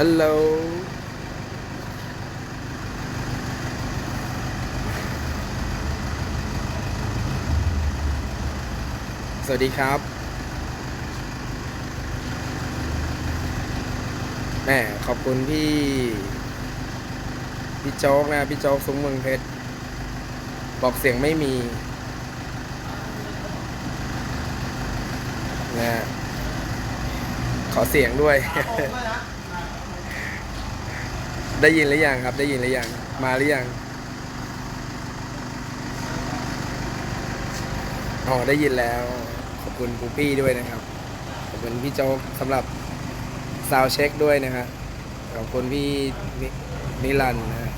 ฮัลโหลสวัสดีครับแหม่ขอบคุณพี่ พี่โจ๊กนะ พี่โจ๊กซุ้มเมืองเพชร บอกเสียงไม่มีนะขอเสียงด้วย ได้ยินหรือยังครับ ได้ยินหรือยังมาหรือยังอ๋อได้ยินแล้ว ขอบคุณปูปี้ด้วยนะครับ ขอบคุณพี่โจ๊กสำหรับซาวเช็คด้วยนะฮะขอบคุณพี่นิรันนะ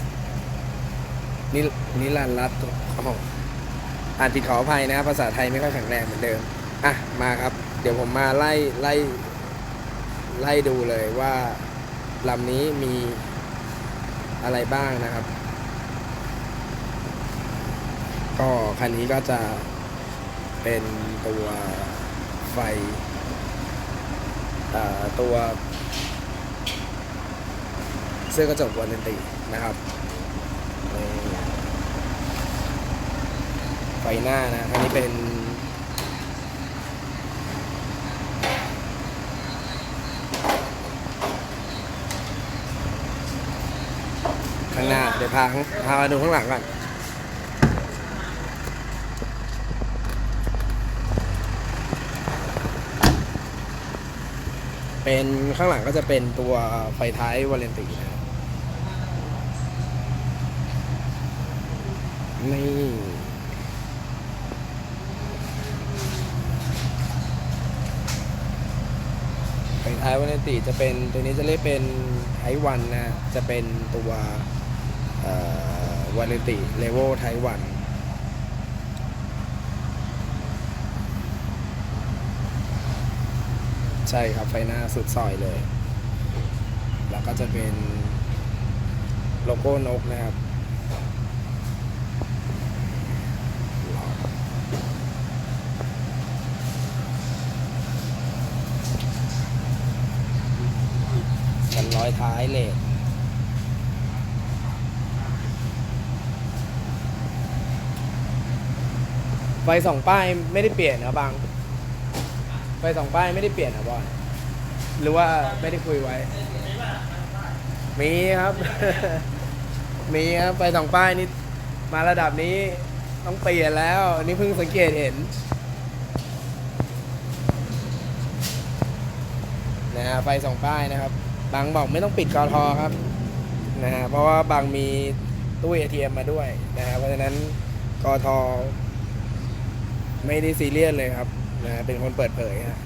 นินิรันรัตน์อ๋ออ่านผิดขออภัยนะภาษาไทยไม่ค่อยแข็งแรงเหมือนเดิมอะมาครับ เดี๋ยวผมมาไล่ไล่ไล่ดูเลยว่าลำนี้มี อะไรบ้างนะครับ ก็คันนี้ก็จะเป็นตัวไฟตัวเสื้อกระจกวาเลนตีนะครับไฟหน้านะอันนี้เป็น ข้างหน้า เดี๋ยวพาพามาดูข้างหลังก่อนเป็นข้างหลังก็จะเป็นตัวไฟท้ายวาเลนตินะครับนี่ไฟท้ายวาเลนติจะเป็นตัวนี้จะเรียกเป็นไทวันนะ จะเป็นตัว วาเลนติเลเวลไทวันใช่ครับ ไฟหน้าสุดซอยเลย แล้วก็จะเป็นโลโก้นกนะครับกันร้อยท้ายเลทไฟสองป้ายไม่ได้เปลี่ยนนะบางไฟสองป้ายไม่ได้เปลี่ยนนะบอลหรือว่าไม่ได้คุยไว้ มีครับ มีครับไฟสองป้ายนี่มาระดับนี้ต้องเปลี่ยนแล้วนี่เพิ่งสังเกตเห็นนะฮะไฟสองป้ายนะครับ บางบอกไม่ต้องปิดกอทอครับนะฮะเพราะว่าบางมีตู้ ATM มาด้วยนะฮะเพราะฉะนั้นกอทอ ไม่ได้ซีเรียสเลยครับนะเป็นคนเปิดเผยฮะ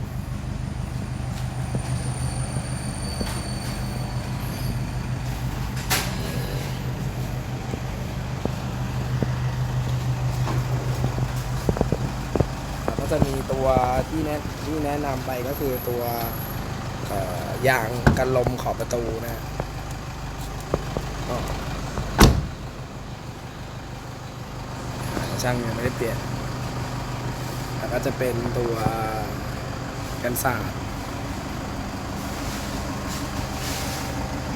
ก็จะมีตัวที่แนะที่แนะนำไปก็คือตัวยางกันลมขอบประตูนะช่างยังไม่ได้เปลี่ยน แล้วก็จะเป็นตัวกันสาด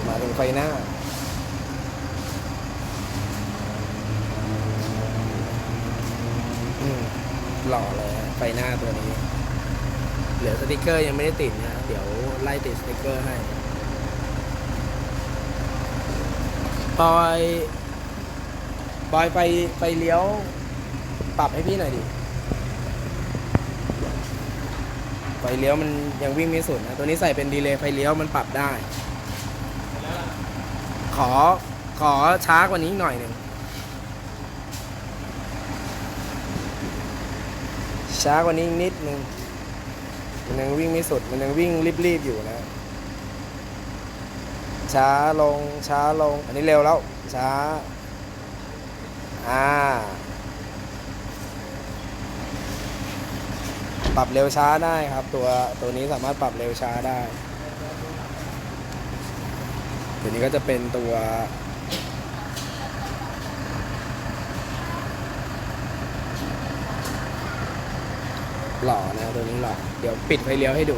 มาถึงไฟหน้าหล่อเลยไฟหน้าตัวนี้ เหลือสติกเกอร์ยังไม่ได้ติดนะ เดี๋ยวไล่ติดสติกเกอร์ให้ปอยปอยไปไปเลี้ยว ปรับให้พี่หน่อยดิ ไฟเลี้ยวมันยังวิ่งไม่สุดนะ ตัวนี้ใส่เป็นดีเลย์ไฟเลี้ยวมันปรับได้ ขอขอช้ากว่านี้หน่อยหนึ่งช้ากว่านี้นิดนึง มันยังวิ่งไม่สุด มันยังวิ่งรีบๆอยู่นะ ช้าลงช้าลง อันนี้เร็วแล้ว ช้า อ่า ปรับเร็วช้าได้ครับ ตัวตัวนี้สามารถปรับเร็วช้าได้ตัวนี้ก็จะเป็นตัวหล่อนะตัวนี้หล่อเดี๋ยวปิดไฟเลี้ยวให้ดู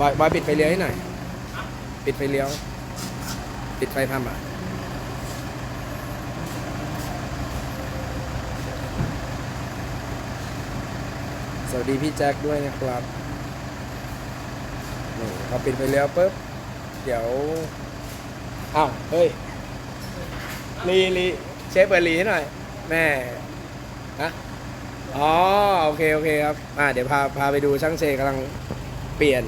บอยบอยปิดไฟเลี้ยวให้หน่อย ปิดไฟเลี้ยว ปิดไฟทำอะ สวัสดีพี่แจ็คด้วยนะครับนี่พอปิดไฟเลี้ยวปุ๊บ เดี๋ยว อ้าว เฮ้ย รีรีเชฟเปิดรีให้หน่อย แม่ฮะอ๋อ โอเค โอเคครับ อ่า เดี๋ยวพา พาไปดูช่างเชกำลังเปลี่ยน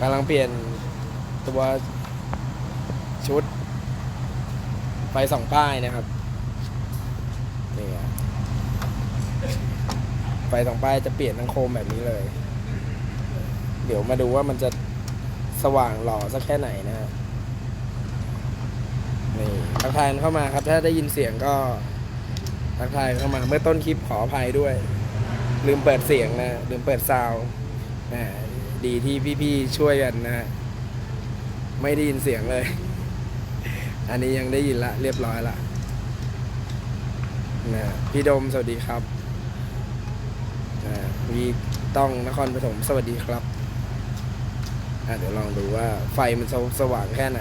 กำลังเปลี่ยนตัวชุด ไฟสองป้ายนะครับนี่ไฟสองป้ายจะเปลี่ยนทั้งโคมแบบนี้เลย เดี๋ยวมาดูว่ามันจะสว่างหล่อสักแค่ไหนนะนี่ทักทายเข้ามาครับ ถ้าได้ยินเสียงก็ทักทายเข้ามา เมื่อต้นคลิปขออภัยด้วย ลืมเปิดเสียงนะ ลืมเปิดซาวด์แหมดีที่พี่ๆช่วยกันนะ ไม่ได้ยินเสียงเลย อันนี้ยังได้ยินละเรียบร้อยละนะพี่ดมสวัสดีครับนะวีต้องนครปฐมสวัสดีครับเดี๋ยวลองดูว่าไฟมันสว่างแค่ไหน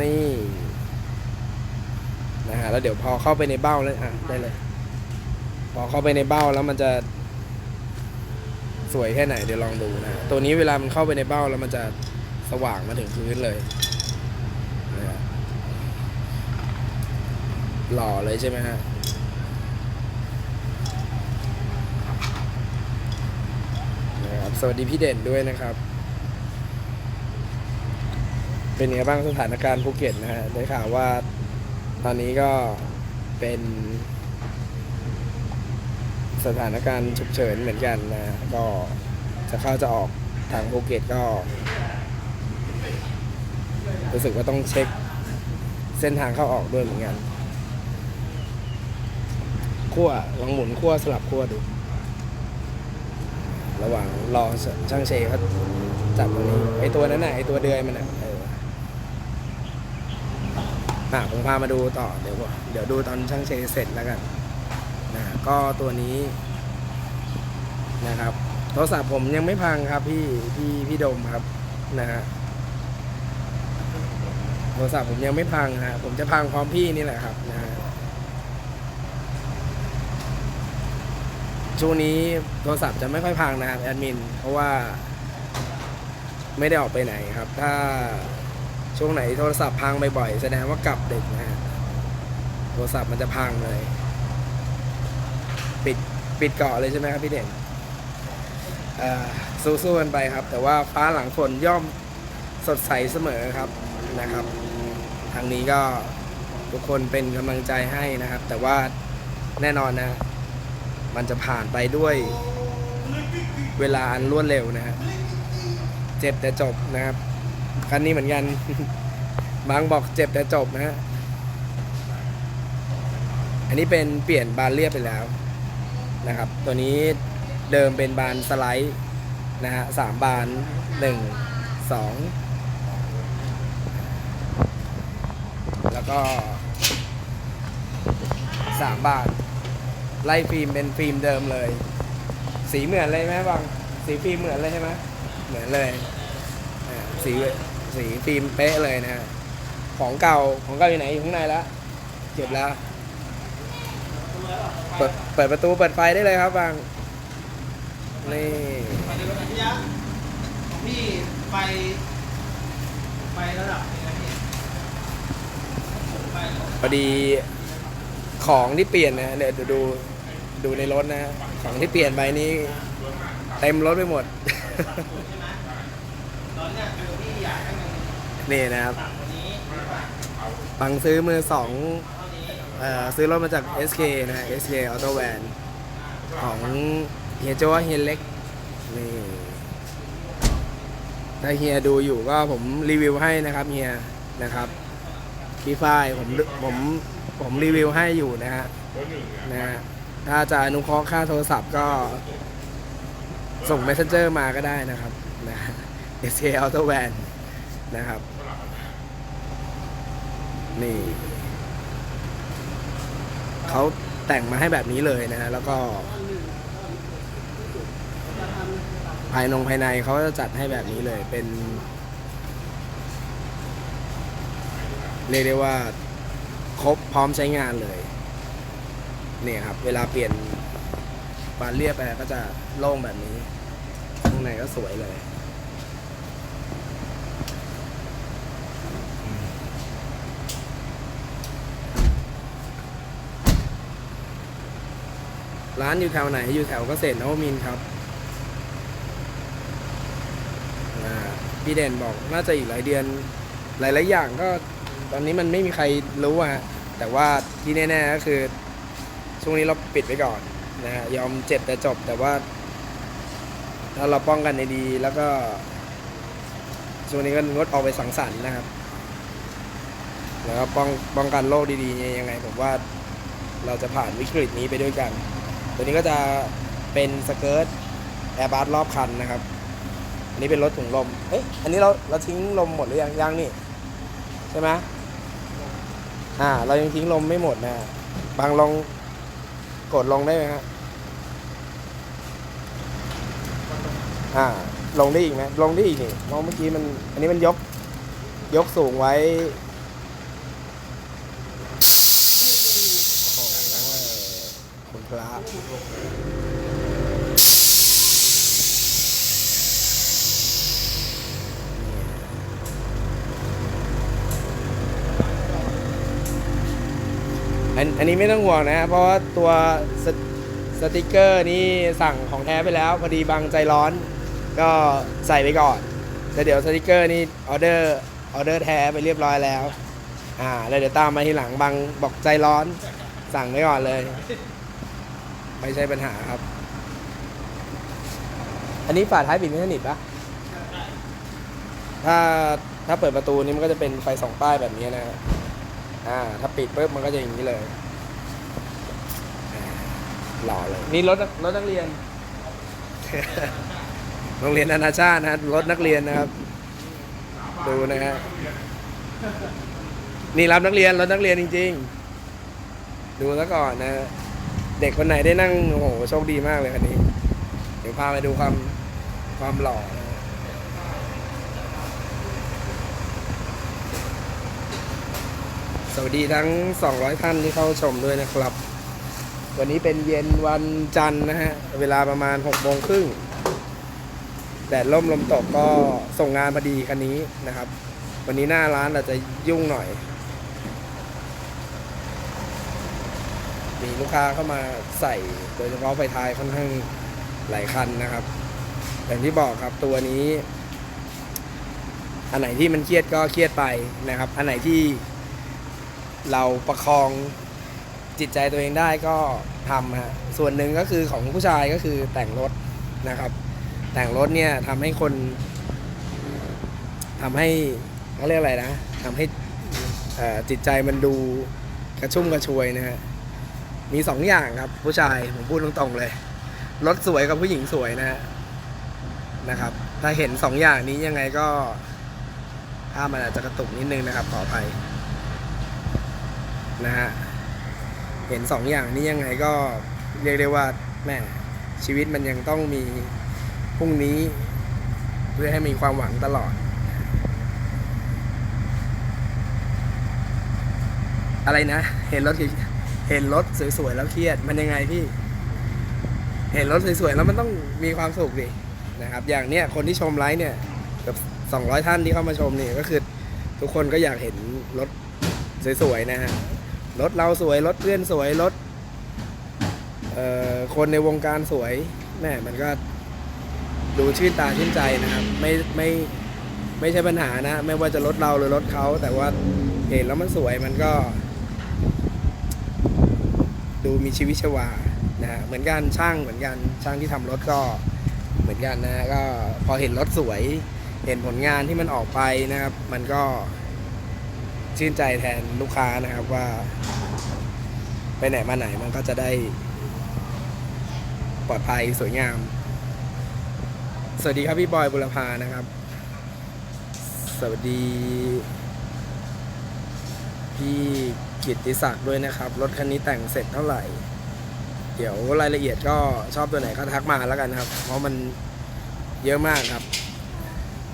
นี่นะฮะแล้วเดี๋ยวพอเข้าไปในเบ้าแล้วอะได้เลย พอเข้าไปในเบ้าแล้วมันจะสวยแค่ไหนเดี๋ยวลองดูนะตัวนี้เวลามันเข้าไปในเบ้าแล้วมันจะสว่างมาถึงพื้นเลยนะฮะ หล่อเลยใช่ไหมฮะนะครับสวัสดีพี่เด่นด้วยนะครับ เป็นไงบ้างสถานการณ์ภูเก็ตนะฮะได้ข่าวว่าตอนนี้ก็เป็นสถานการณ์ฉุกเฉินเหมือนกันนะก็จะเข้าจะออกทางภูเก็ตก็ รู้สึกว่าต้องเช็คเส้นทางเข้าออกด้วยเหมือนกัน ขั้วลองหมุนขั้วสลับขั้วดู ระหว่างรอช่างเชเขาจับตรงนี้ไอตัวนั้นน่ะไอตัวเดือยมันน่ะเอออะผมพามาดูต่อเดี๋ยวเดี๋ยวดูตอนช่างเชเสร็จแล้วกันนะก็ตัวนี้นะครับโทรศัพท์ผมยังไม่พังครับพี่พี่พี่ดมครับนะฮะโทรศัพท์ผมยังไม่พังฮะผมจะพังพร้อมพี่นี่แหละครับนะฮะ ช่วงนี้โทรศัพท์จะไม่ค่อยพังนะครับแอดมิน เพราะว่าไม่ได้ออกไปไหนครับ ถ้าช่วงไหนโทรศัพท์พังบ่อยๆแสดงว่ากลับดึกนะฮะโทรศัพท์มันจะพังเลย ปิดปิดเกาะเลยใช่ไหมครับพี่เด่นเอ่อสู้ๆกันไปครับ แต่ว่าฟ้าหลังฝนย่อมสดใสเสมอครับนะครับ ทางนี้ก็ทุกคนเป็นกำลังใจให้นะครับ แต่ว่าแน่นอนนะ มันจะผ่านไปด้วยเวลาอันรวดเร็วนะฮะเจ็บแต่จบนะครับคันนี้เหมือนกัน บางบอกเจ็บแต่จบนะฮะอันนี้เป็นเปลี่ยนบานเรียบไปแล้วนะครับ ตัวนี้เดิมเป็นบานสไลด์นะฮะสามบานหนึ่งสองแล้วก็สามบาน ไล่ฟิล์มเป็นฟิล์มเดิมเลย สีเหมือนเลยไหมบางสีฟิล์มเหมือนเลยใช่ไหมเหมือนเลยสีสีฟิล์มเป๊ะเลยนะฮะของเก่าของเก่าอยู่ไหนอยู่ข้างในแล้วเก็บแล้วเปิดเปิดประตูเปิดไฟได้เลยครับบางนี่พี่ไฟไฟระดับพอดีของที่เปลี่ยนนะเดี๋ยวดู ดูในรถนะของที่เปลี่ยนไปนี้เต็มรถไปหมด นี่นะครับ บังซื้อมือสองออซื้อรถมาจาก SK นะ SK Auto Van ของเฮียโจ้เฮียเล็ก นี่ ถ้าเฮียดูอยู่ก็ผมรีวิวให้นะครับเฮียนะครับพี่ฝ้ายผมผมผมรีวิวให้อยู่นะฮะนะฮะ ถ้าจะอนุเคราะห์ค่าโทรศัพท์ก็ส่ง Messenger มาก็ได้นะครับนะ SK Auto Van นะครับ นี่เขาแต่งมาให้แบบนี้เลยนะฮะแล้วก็ ภายนงภายในเขาจะจัดให้แบบนี้เลยเป็น เรียกได้ว่า ครบพร้อมใช้งานเลย เนี่ยครับ เวลาเปลี่ยนบานเรียบไปก็จะโล่งแบบนี้ ข้างในก็สวยเลย ร้านอยู่แถวไหน อยู่แถวเกษตรนวมินครับพี่เด่นบอกน่าจะอีกหลายเดือน หลายๆอย่างก็ตอนนี้มันไม่มีใครรู้อะฮะแต่ว่าที่แน่ ๆ ก็คือ ช่วงนี้เราปิดไว้ก่อนนะฮะยอมเจ็บแต่จบแต่ว่า ถ้าเราป้องกันในดีแล้วก็ ช่วงนี้ก็งดออกไปสังสรรค์นะครับ แล้วก็ป้องป้องกันโรคดีๆเนี่ยยังไง ผมว่าเราจะผ่านวิกฤตนี้ไปด้วยกัน ตัวนี้ก็จะเป็นสเกิร์ตแอร์บัสรอบคันนะครับอันนี้เป็นรถถุงลม เอ๊ะ อันนี้เราเราทิ้งลมหมดหรือยังยังนี่ ใช่ไหมอ่า เรายังทิ้งลมไม่หมดนะ บางลอง กดลงได้ไหมฮะอ่า ลงได้อีกไหมลงได้อีกนี่เพราะเมื่อกี้มัน อันนี้มันยก ยกสูงไว้โอ้โหคุณพระ อันนี้ไม่ต้องห่วงนะ เพราะว่าตัวสสติกเกอร์นี่สั่งของแท้ไปแล้ว พอดีบางใจร้อน ก็ใส่ไปก่อนแล้วเดี๋ยวสติกเกอร์นี่ออเดอร์ออเดอร์แท้ไปเรียบร้อยแล้ว อ่าแล้วเดี๋ยวตามมาทีหลังบางบอกใจร้อน สั่งไว้ก่อนเลย ไม่ใช่ปัญหาครับ อันนี้ฝาท้ายปิดไม่สนิทปะถ้าถ้าเปิดประตูนี่มันก็จะเป็นไฟสองป้ายแบบนี้นะฮะอ่า ถ้าปิดปุ๊บมันก็จะอย่างนี้เลย หล่อเลยนี่รถรถนักเรียน โรงเรียนนานาชาตินะฮะรถนักเรียนนะครับ ดูนะฮะนี่รับนักเรียนรถนักเรียนจริง ๆ ดูซะก่อนนะเด็กคนไหนได้นั่งโอ้โหโชคดีมากเลยคันนี้ เดี๋ยวพาไปดูความความหล่อนะสวัสดีทั้ง 200 ท่านที่เข้าชมด้วยนะครับ วันนี้เป็นเย็นวันจันทร์นะฮะ เวลาประมาณ6โมงครึ่งแดดล่มลมตกก็ส่งงานพอดีคันนี้นะครับ วันนี้หน้าร้านอาจจะยุ่งหน่อย มีลูกค้าเข้ามาใส่โดยเฉพาะไฟท้ายค่อนข้างหลายคันนะครับอย่างที่บอกครับตัวนี้ อันไหนที่มันเครียดก็เครียดไปนะครับ อันไหนที่เราประคอง จิตใจตัวเองได้ก็ทำฮะส่วนหนึ่งก็คือของผู้ชายก็คือแต่งรถนะครับ แต่งรถเนี่ยทำให้คนทำให้เขาเรียกอะไรนะทำให้อ่อจิตใจมันดูกระชุ่มกระชวยนะฮะมีสองอย่างครับ ผู้ชายผมพูดตรงๆเลยรถสวยกับผู้หญิงสวยนะฮะนะครับ ถ้าเห็นสองอย่างนี้ยังไงก็ถ้าพมันอาจจะกระตุกนิดนึงนะครับขออภัยนะฮะ เห็นสองอย่างนี้ยังไงก็เรียกได้ว่าแม่ชีวิตมันยังต้องมีพรุ่งนี้ เพื่อให้มีความหวังตลอด อะไรนะ เห็นรถเห็นรถสวยๆแล้วเครียดมันยังไงพี่ เห็นรถสวยๆแล้วมันต้องมีความสุขดินะครับ อย่างเนี้ยคนที่ชมไลฟ์เนี่ยเกับ200 ท่านที่เข้ามาชมเนี่ยก็คือ ทุกคนก็อยากเห็นรถสวยๆนะฮะ รถเราสวย รถเพื่อนสวย รถคนในวงการสวยแม่มันก็ดูชื่นตาชื่นใจนะครับ ไม่ไม่ไม่ใช่ปัญหานะ ไม่ว่าจะรถเราหรือรถเขา แต่ว่าเห็นแล้วมันสวยมันก็ ดูมีชีวิตชีวานะฮะเหมือนกันช่างเหมือนกันช่างที่ทำรถก็เหมือนกันนะก็พอเห็นรถสวย เห็นผลงานที่มันออกไปนะครับ มันก็ ชื่นใจแทนลูกค้านะครับว่า ไปไหนมาไหนมันก็จะได้ ปลอดภัยสวยงาม สวัสดีครับพี่บอยบุรพานะครับ สวัสดี พี่กิตติศักดิ์ด้วยนะครับ รถคันนี้แต่งเสร็จเท่าไหร่ เดี๋ยวรายละเอียดก็ชอบตัวไหนก็ทักมาแล้วกันครับ เพราะมันเยอะมากครับ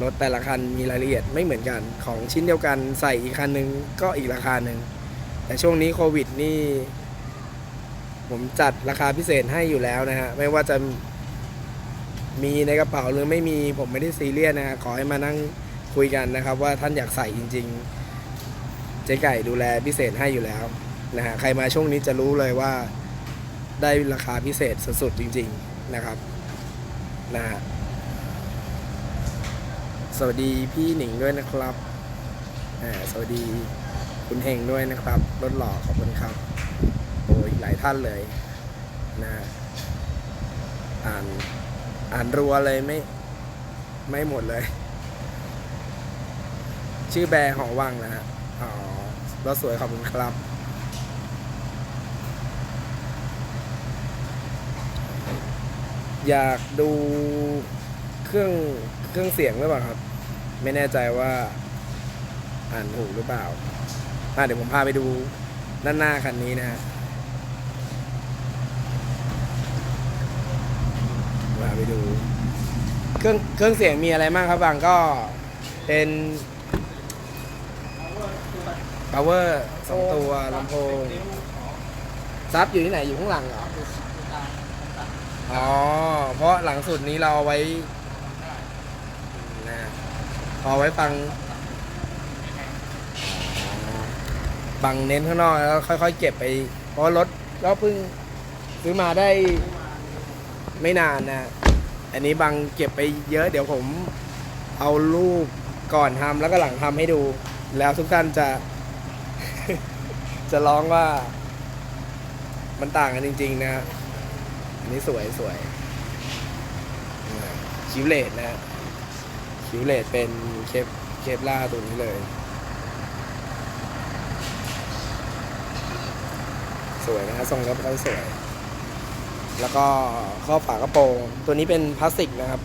รถแต่ละคันมีรายละเอียดไม่เหมือนกันของชิ้นเดียวกันใส่อีกคันหนึ่งก็อีกราคาหนึ่งแต่ช่วงนี้โควิดนี่ ผมจัดราคาพิเศษให้อยู่แล้วนะฮะไม่ว่าจะมีในกระเป๋าหรือไม่มีผมไม่ได้ซีเรียสนะฮะขอให้มานั่งคุยกันนะครับ ว่าท่านอยากใส่จริง ๆ เจ๊ไก่ดูแลพิเศษให้อยู่แล้วนะฮะใครมาช่วงนี้จะรู้เลยว่าได้ราคาพิเศษสุดๆจริง ๆนะครับนะฮะ วัสดีพี่หนิงด้วยนะครับสวัสดีคุณเฮงด้วยนะครับรถหล่อขอบคุณครับโอ้ยหลายท่านเลยนะอ่านอ่านรัวเลยไม่ไม่หมดเลย ชื่อแบร์หอวังนะฮะอ๋อรถสวยขอบคุณครับอยากดูเครื่องเครื่องเสียงหรือเปล่าครับ ไม่แน่ใจว่าอ่านถูกหรือเปล่าอะเดี๋ยวผมพาไปดูด้านหน้าคันนี้นะฮะพาไปดู เครื่องเครื่องเสียงมีอะไรบ้างครับบางก็เป็น power สองตัวลำโพงซับอยู่ที่ไหนอยู่ข้างหลังเหรอ อ๋อ เพราะหลังสุดนี้เราเอาไว้ เอาไว้ฟังบังเน้นข้างนอกแล้วค่อยๆเก็บไป เพราะรถก็เพิ่งซื้อมาได้ไม่นานนะ อันนี้บังเก็บไปเยอะ เดี๋ยวผมเอารูปก่อนทำแล้วก็หลังทำให้ดู แล้วทุกท่านจะ จะร้องว่า มันต่างกันจริง ๆ นะ อันนี้สวยสวยนะคิวเลตนะ คิวเลตเป็นเคปเคปล่าตัวนี้เลย สวยนะฮะทรงก็ค่อนสวย แล้วก็ครอฝากระโปรงตัวนี้เป็นพลาสติกนะครับ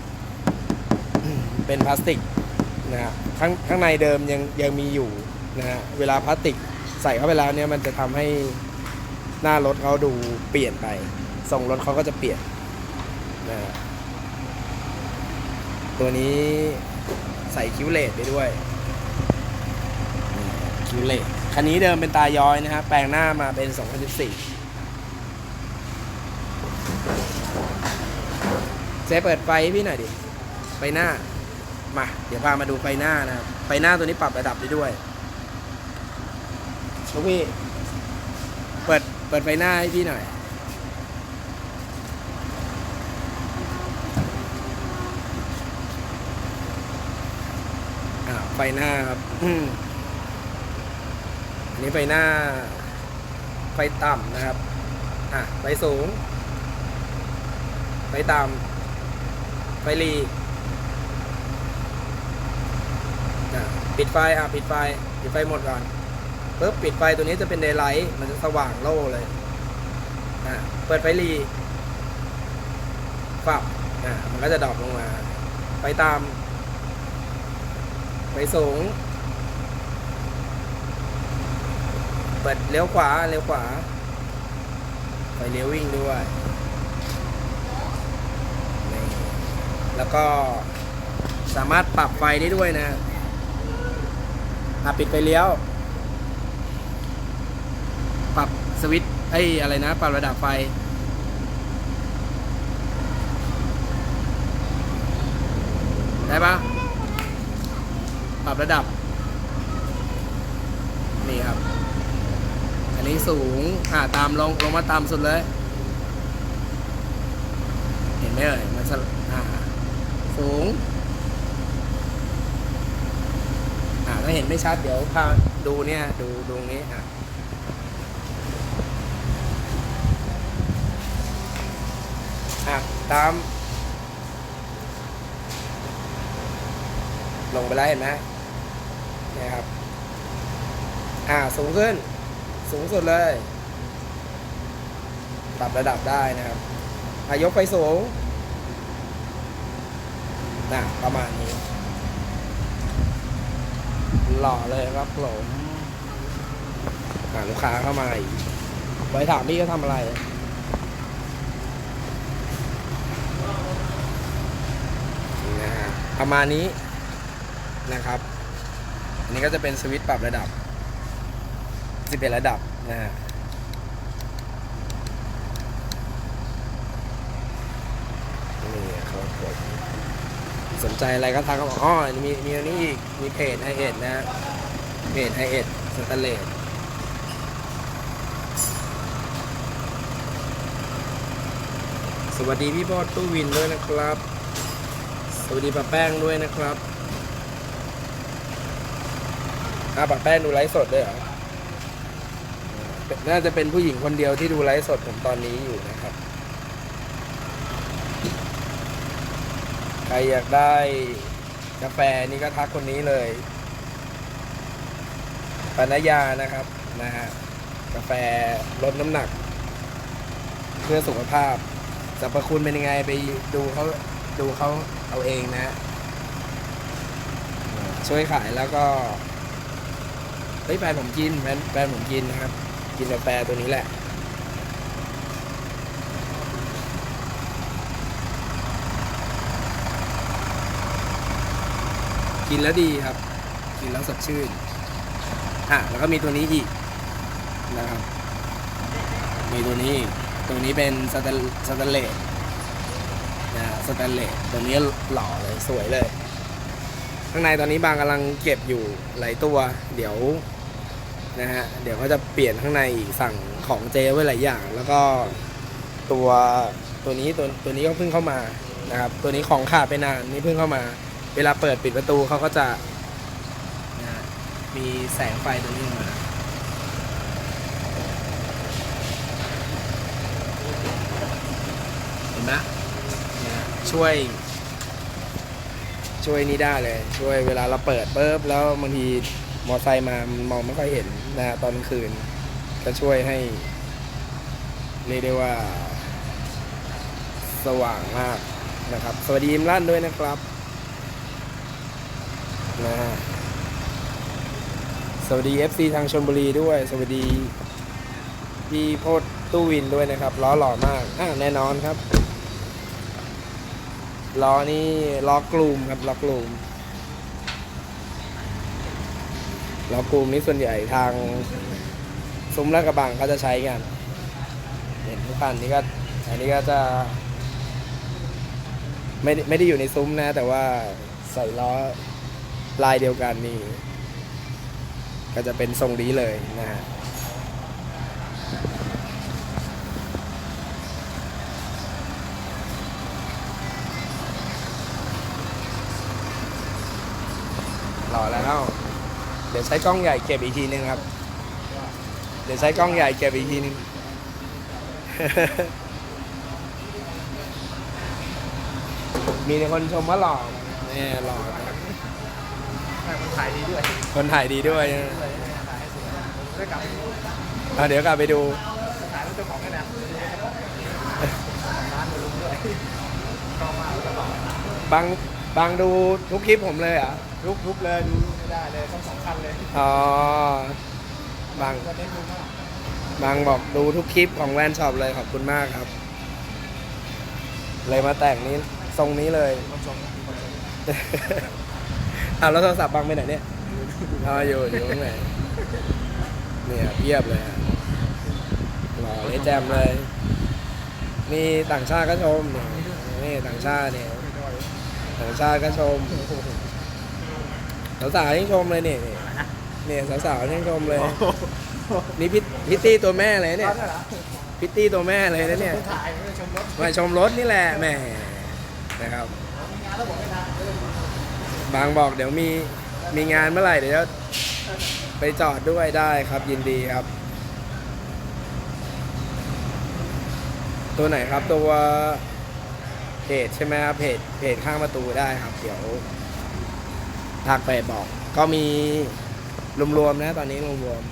เป็นพลาสติกนะฮะข้างข้างในเดิมยังยังมีอยู่นะฮะเวลาพลาสติกใส่เข้าไปแล้วเนี่ยมันจะทำให้หน้ารถเขาดูเปลี่ยนไปทรงรถเขาก็จะเปลี่ยนนะฮะตัวนี้ ใส่คิวเลตไปด้วยคิวเลตคันนี้เดิมเป็นตาย้อยนะฮะแปลงหน้ามาเป็น 2014เจ๊เปิดไฟพี่หน่อยดิ ไฟหน้า มา เดี๋ยวพามาดูไฟหน้านะครับ ไฟหน้าตัวนี้ปรับระดับได้ด้วยลูกพี่ เปิด เปิดไฟหน้าให้พี่หน่อย อ่า ไฟหน้าครับอันนี้ไฟหน้า ไฟต่ำนะครับ อะ ไฟสูง ไฟต่ำไฟรีอะปิดไฟ อะ ปิดไฟ ปิดไฟหมดก่อนปุ๊บปิดไฟตัวนี้จะเป็นเดย์ไลท์ มันจะสว่างโล่เลย อะ เปิดไฟรีฝับอะ มันก็จะดรอปลงมา ไฟตาม ไฟสูง เปิดเลี้ยวขวาเลี้ยวขวาไฟเลี้ยววิ่งด้วยนี่แล้วก็สามารถปรับไฟได้ด้วยนะอะปิดไฟเลี้ยว ปรับสวิตช์ไอ้อะไรนะ ปรับระดับไฟได้ปะ ปรับระดับ นี่ครับ อันนี้สูงอ่าตามลงลงมาตามสุดเลย เห็นไหมเอ่ยมันสลอ่าสูงอ่าถ้าเห็นไม่ชัดเดี๋ยวพาดูเนี่ย ดูดูตรงนี้อะอะตาม ลงไปแล้วเห็นไหม นะครับ อ่าสูงขึ้น สูงสุดเลยปรับระดับได้นะครับอายกไปสูงนะประมาณนี้ หล่อเลยครับผมหาลูกค้าเข้ามาอีกไปถามพี่ก็ทำอะไร นะฮะประมาณนี้นะครับ อันนี้ก็จะเป็นสวิตช์ปรับระดับ 11 ระดับนะฮะนี่ครับผมสนใจอะไรก็ทักเขาบอกอ๋อมีมีอันนี้อีก มีเพจไฮเอ็ดนะ เพจไฮเอ็ดสแตนเลสสวัสดีพี่บอดตู้วินด้วยนะครับ สวัสดีป้าแป้งด้วยนะครับ อาป้าแป้งดูไลฟ์สดด้วยเหรอ น่าจะเป็นผู้หญิงคนเดียวที่ดูไลฟ์สดผมตอนนี้อยู่นะครับ ใครอยากได้กาแฟนี่ก็ทักคนนี้เลยปนยานะครับนะฮะกาแฟลดน้ำหนัก เพื่อสุขภาพสรรพคุณเป็นยังไงไปดูเขาดูเขาเอาเองนะ ช่วยขายแล้วก็ เฮ้ยแฟนผมกินแฟนแฟนผมกินนะครับ กินกาแฟตัวนี้แหละกินแล้วดีครับ กินแล้วสดชื่น อะ แล้วก็มีตัวนี้อีกนะครับ มีตัวนี้ ตัวนี้เป็นสแตนสแตนเลสนะสแตนเลส ตัวนี้หล่อเลย สวยเลย ข้างในตอนนี้บางกำลังเก็บอยู่หลายตัว เดี๋ยว นะฮะ เดี๋ยวก็จะเปลี่ยนข้างในอีกสั่งของเจไว้หลายอย่าง แล้วก็ตัวตัวนี้ตัวตัวนี้ก็เพิ่งเข้ามานะครับ ตัวนี้ของขาดไปนานนี่เพิ่งเข้ามา เวลาเปิดปิดประตูเขาก็จะนะมีแสงไฟตัวนี้มาเห็นไหมนี่ยช่วยช่วยนี่ได้เลย ช่วยเวลาเราเปิดปุ๊บแล้วบางทีมอไซค์มามันมองไม่ค่อยเห็น นะฮะตอนคืน ก็ช่วยให้ เรียกได้ว่า สว่างมากนะครับ สวัสดีอิมลั่นด้วยนะครับนะฮะสวัสดี FC ทางชลบุรีด้วย สวัสดีพี่โพดตู้วินด้วยนะครับล้อหล่อมากอะแน่นอนครับล้อนี่ล้อกลูมครับล้อกลูม ล้อกลูมนี้ส่วนใหญ่ทางซุ้มลาดกระบังเขาจะใช้กัน เห็นทุกคันนี้ก็อันนี้ก็จะไม่ไม่ได้อยู่ในซุ้มนะ แต่ว่าใส่ล้อลายเดียวกันนี่ ก็จะเป็นทรงนี้เลยนะฮะ ดี๋ยวใช้กล้องใหญ่เก็บอีกทีนึงครับ เดี๋ยวใช้กล้องใหญ่เก็บอีกทีนึงมีแต่คนชมว่าหล่อเนี่ยหล่อครับแต่ายดีด้วย คนถ่ายดีด้วยเดี๋ยวกลับไปดูขายแล้วเจ้าของกันนะบางบางดูทุกคลิปผมเลยอะลุกลุกเลยดู ไม่ได้เลยต้องสองคันเลยอ๋อบางก็เน้นดูมากบางบอกดูทุกคลิปของแวนช็อปเลยขอบคุณมากครับ เลยมาแต่งนี้ทรงนี้เลย คนชมมีคนชมอ่าแล้วโทรศัพท์บางไปไหนเนี่ยอ๋ออยู่อยู่ตรงไหนเนี่ยเพียบเลยอะหล่อเลยแจมเลยนี่ต่างชาติก็ชมเนี่ยนี่ต่างชาติเนี่ย ต่างชาติก็ชม สาวๆยังชมเลยเนี่ยเนี่ยเนี่ยสาวๆยังชมเลย นี่พิตพิตตี้ตัวแม่เลยเนี่ยเหรอพิตตี้ตัวแม่เลยนะเนี่ยคนถ่ายไม่ได้ชมรถมาชมรถนี่แหละแหม่นะครับ มีงานแล้วบอกไม่นานเดี๋ยวบางบอกเดี๋ยวมีมีงานเมื่อไหร่เดี๋ยวจะไปจอดด้วยได้ครับยินดีครับ ตัวไหนครับตัวเพจใช่ไหมครับเพจเพจข้างประตูได้ครับ เดี๋ยว ทักไปบอก ก็มีรวมๆนะตอนนี้รวมๆ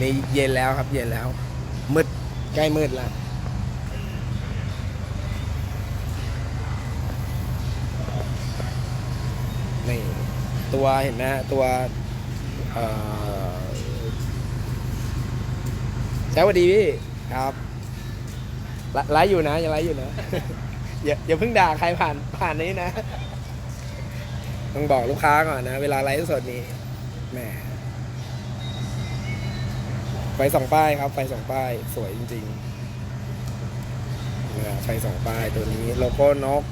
นี่เย็นแล้วครับ เย็นแล้ว มืดใกล้มืดแล้วนี่ตัวเห็นไหมฮะตัวสวัสดีพี่ครับไลไลฟ์อยู่นะยังไลฟ์อยู่นะ อย่าอย่าเพิ่งด่าใครผ่านผ่านนี้นะ ต้องบอกลูกค้าก่อนนะ เวลาไลฟ์สดนี้แหมไฟสองป้ายครับ ไฟสองป้าย สวยจริงๆไฟสองป้ายตัวนี้โลโก้นก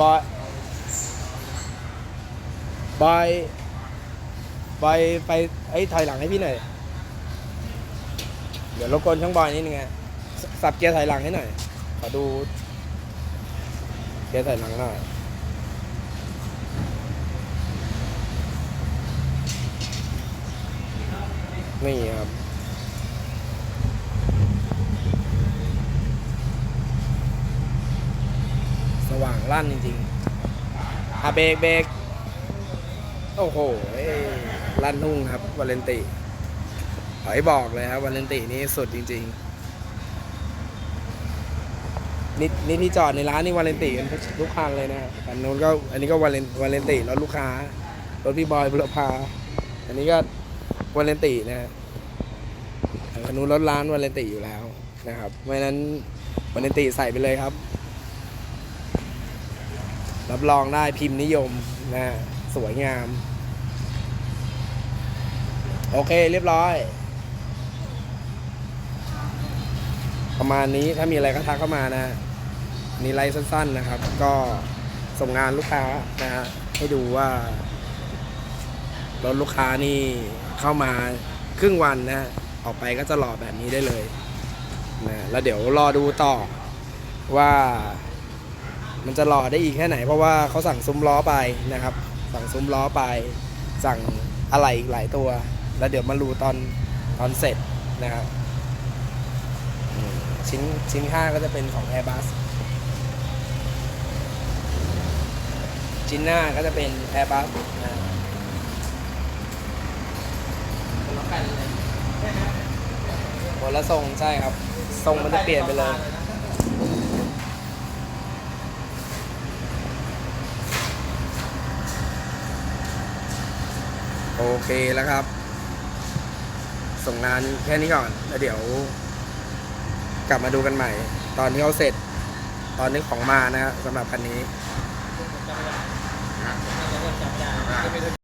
บอยบอย บอยไปไอ้ถอยหลังให้พี่หน่อย เดี๋ยวรบกวนช่างบอยนิดนึงไงสับเกียร์ถอยหลังให้หน่อย ขอดู เกียร์ถอยหลังหน่อย นี่ครับสว่างลั่นจริงๆอะเบรกเบรกโอ้โหเอ้ ลั่นทุ่งครับวาเลนติขอให้บอกเลยครับวาเลนตินี่สุดจริง ๆ นี่นี่ที่จอดในร้านนี่วาเลนติกันทุกคันเลยนะอันนู้นก็อันนี้ก็วาเลนวาเลนติรถลูกค้ารถพี่บอยบุรพาอันนี้ก็วาเลนตินะฮะอันนู้นรถร้านวาเลนติอยู่แล้วนะครับเพราะฉะนั้นวาเลนติใส่ไปเลยครับ รับรองได้พิมพ์นิยมนะสวยงาม โอเคเรียบร้อย ประมาณนี้ถ้ามีอะไรก็ทักเข้ามานะนี่ไลฟ์สั้น ๆนะครับ ก็ส่งงานลูกค้านะฮะให้ดูว่ารถลูกค้านี่เข้ามาครึ่งวันนะออกไปก็จะหล่อแบบนี้ได้เลยนะแล้วเดี๋ยวรอดูต่อว่ามันจะหล่อได้อีกแค่ไหน เพราะว่าเขาสั่งซุ้มล้อไปนะครับ สั่งซุ้มล้อไป สั่งอะไรอีกหลายตัว แล้วเดี๋ยวมาดูตอนตอนเสร็จนะครับชิ้นชิ้นข้างก็จะเป็นของ Airbus ชิ้นหน้าก็จะเป็น Airbus นะคนละแผ่นเลยคนละทรงใช่ครับ ทรงมันจะเปลี่ยนไปเลยโอเคแล้วครับ ส่งงานแค่นี้ก่อนแล้วเดี๋ยว กลับมาดูกันใหม่ ตอนที่เขาเสร็จ ตอนนี้ของมานะฮะสำหรับคันนี้